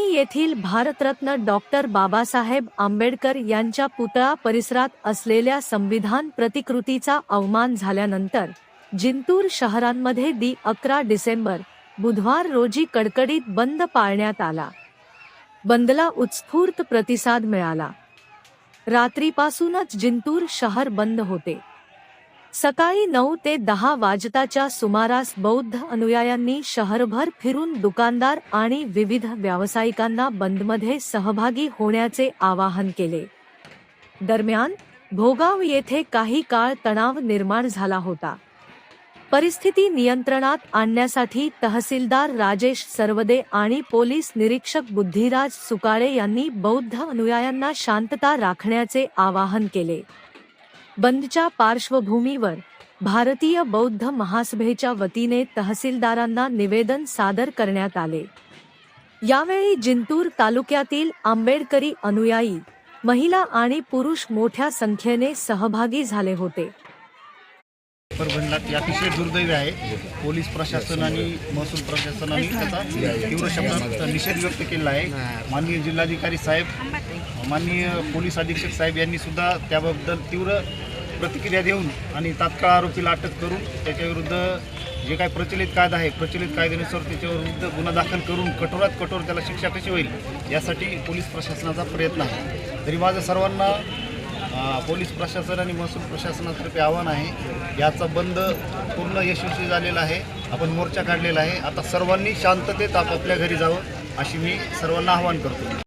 येथील भारतरत्न डॉक्टर बाबासाहेब आंबेडकर यांच्या पुतळा परिसरात असलेल्या संविधान प्रतिकृतीचा अवमान झाल्यानंतर जिंतूर शहरांमध्ये दि अकरा डिसेंबर बुधवार रोजी कडकडीत बंद पाळण्यात आला. बंदला उत्स्फूर्त प्रतिसाद मिळाला. रात्रीपासूनच जिंतूर शहर बंद होते. सकाळी नऊ ते दहा वाजताच्या सुमारास बौद्ध अनुयायांनी शहरभर फिरून दुकानदार आणि विविध व्यावसायिकांना बंदमध्ये सहभागी होण्याचे आवाहन केले. दरम्यान भोगाव येथे काही काळ तणाव निर्माण झाला होता. परिस्थिती नियंत्रणात आणण्यासाठी तहसीलदार राजेश सरवदे आणि पोलीस निरीक्षक बुद्धिराज सुकाळे यांनी बौद्ध अनुयायांना शांतता राखण्याचे आवाहन केले. बंदच्या पार्श्वभूमीवर भारतीय बौद्ध महासभेच्या वतीने तहसीलदारांना निवेदन सादर करण्यात आले. यावेळी जिंतूर तालुक्यातील आंबेडकरी अनुयायी महिला आणि पुरुष मोठ्या संख्येने सहभागी झाले होते. परभणीला अतिशय दुर्दैवी आहे. पोलीस प्रशासन आणि महसूल प्रशासनाने त्याचा तीव्र शब्दात निषेध व्यक्त केला आहे. माननीय जिल्हाधिकारी साहेब माननीय पोलीस अधीक्षक साहेब यांनी सुद्धा त्याबद्दल तीव्र प्रतिक्रिया देऊन आणि तात्काळ आरोपीला अटक करून त्याच्याविरुद्ध जे काही प्रचलित कायदा आहे प्रचलित कायद्यानुसार त्याच्याविरुद्ध गुन्हा दाखल करून कठोरात कठोर त्याला शिक्षा कशी होईल यासाठी पोलीस प्रशासनाचा प्रयत्न आहे. तरी माझं सर्वांना पोलीस प्रशासन आणि महसूल प्रशासनातर्फे आव्हान आहे याचा बंद पूर्ण यशस्वी झालेला आहे आपण मोर्चा काढलेला आहे. आता सर्वांनी शांततेत आपापल्या घरी जावं अशी मी सर्वांना आव्हान करतो.